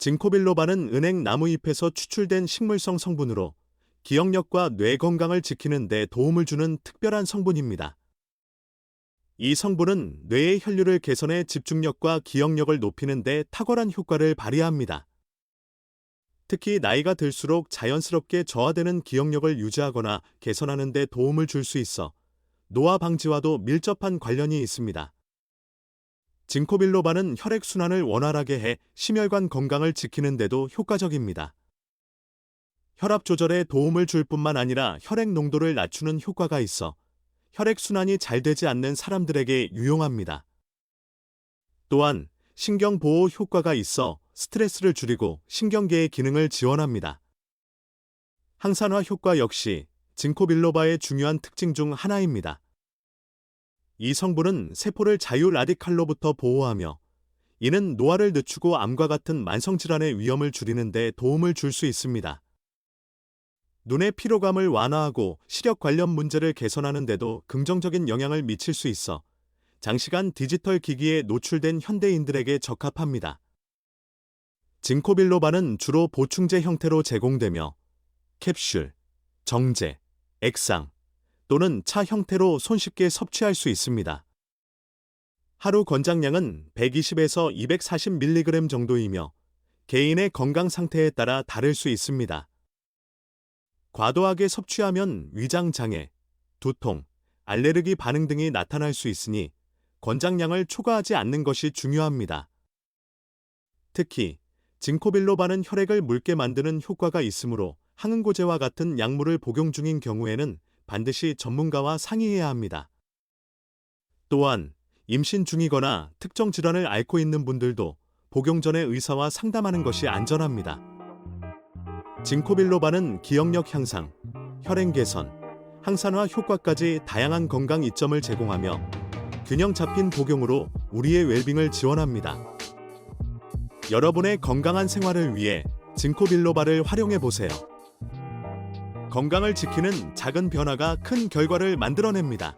징코빌로바는 은행 나무잎에서 추출된 식물성 성분으로 기억력과 뇌 건강을 지키는 데 도움을 주는 특별한 성분입니다. 이 성분은 뇌의 혈류를 개선해 집중력과 기억력을 높이는 데 탁월한 효과를 발휘합니다. 특히 나이가 들수록 자연스럽게 저하되는 기억력을 유지하거나 개선하는 데 도움을 줄 수 있어 노화 방지와도 밀접한 관련이 있습니다. 징코빌로바는 혈액순환을 원활하게 해 심혈관 건강을 지키는 데도 효과적입니다. 혈압 조절에 도움을 줄 뿐만 아니라 혈액 농도를 낮추는 효과가 있어 혈액순환이 잘 되지 않는 사람들에게 유용합니다. 또한 신경 보호 효과가 있어 스트레스를 줄이고 신경계의 기능을 지원합니다. 항산화 효과 역시 징코빌로바의 중요한 특징 중 하나입니다. 이 성분은 세포를 자유 라디칼로부터 보호하며 이는 노화를 늦추고 암과 같은 만성질환의 위험을 줄이는 데 도움을 줄 수 있습니다. 눈의 피로감을 완화하고 시력 관련 문제를 개선하는 데도 긍정적인 영향을 미칠 수 있어 장시간 디지털 기기에 노출된 현대인들에게 적합합니다. 징코빌로바는 주로 보충제 형태로 제공되며 캡슐, 정제, 액상 또는 차 형태로 손쉽게 섭취할 수 있습니다. 하루 권장량은 120에서 240mg 정도이며 개인의 건강 상태에 따라 다를 수 있습니다. 과도하게 섭취하면 위장 장애, 두통, 알레르기 반응 등이 나타날 수 있으니 권장량을 초과하지 않는 것이 중요합니다. 특히 징코빌로바는 혈액을 묽게 만드는 효과가 있으므로 항응고제와 같은 약물을 복용 중인 경우에는 반드시 전문가와 상의해야 합니다. 또한 임신 중이거나 특정 질환을 앓고 있는 분들도 복용 전에 의사와 상담하는 것이 안전합니다. 징코빌로바는 기억력 향상, 혈행 개선, 항산화 효과까지 다양한 건강 이점을 제공하며 균형 잡힌 복용으로 우리의 웰빙을 지원합니다. 여러분의 건강한 생활을 위해 징코빌로바를 활용해 보세요. 건강을 지키는 작은 변화가 큰 결과를 만들어냅니다.